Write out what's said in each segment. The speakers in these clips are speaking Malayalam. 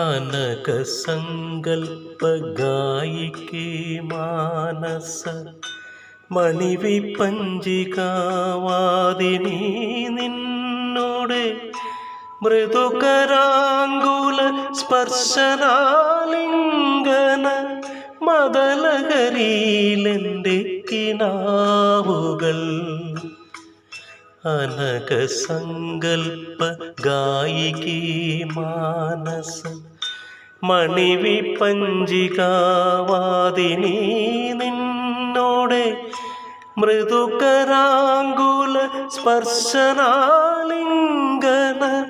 അനകസങ്കൽപ്പഗായികേ മാനസ മണിവിപ്പഞ്ചികാവാദിനി നിന്നോടെ മൃദുകരാങ്കുല സ്പർശനാലിംഗന മദലകരിയിലെന്റെ കിനാവുകൾ അനകസങ്കൽപ്പ ഗായികീ മാനസ മണിവിപ്പഞ്ചികാവാദിനി നിന്നോടെ മൃദുകരാങ്കുല സ്പർശനാലിംഗന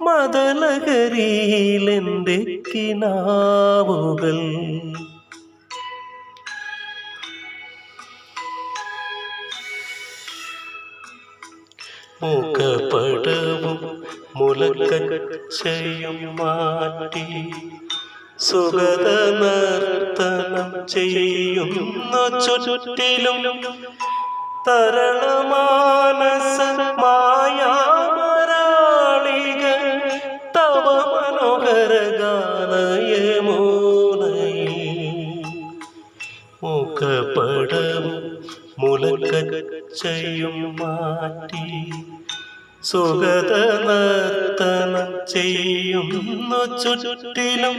മതലകരിയിലെന്റെ കിനാവുകൾ. മുഖപടവും മുലക്കച്ചയും മാറ്റി സുഗത നർത്തനം ചെയ്യുന്ന ചുറ്റിലും തരണമാനസ മായാമരാളിക തവ മനോഹര ഗാനയമോനയിൽ മുഖപടവും മുലക്കച്ചയും മാറ്റി സുഗത നർത്തനം ചെയ്യുന്നു ചുറ്റിലും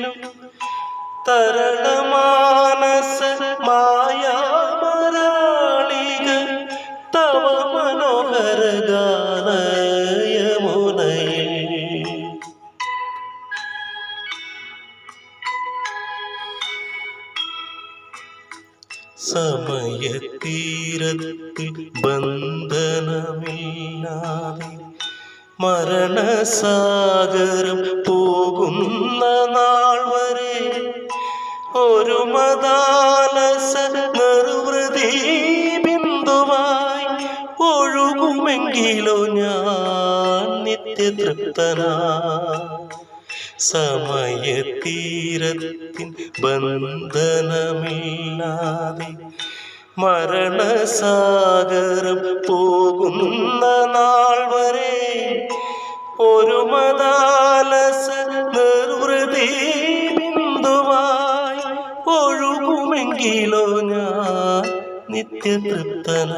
തരളമാനസ മായാമരാളിക തവ മനോഹര ഗാനയമുനയിൽ സമയത്തീരത്തിൽ ബന്ധനമില്ലാതെ മരണസാഗരം പോകുന്ന നാ ഒരു മതാലസ നിർവൃതി ബിന്ദുവായി ഒഴുകുമെങ്കിലോ ഞാൻ നിത്യതൃപ്തനാ. സമയത്തീരത്തിൻ ബന്ധനമില്ലാതെ മരണസാഗരം പോകുന്ന നാൾ ഒഴുകുമെങ്കിലോ ഞാൻ നിത്യതൃപ്തനായി.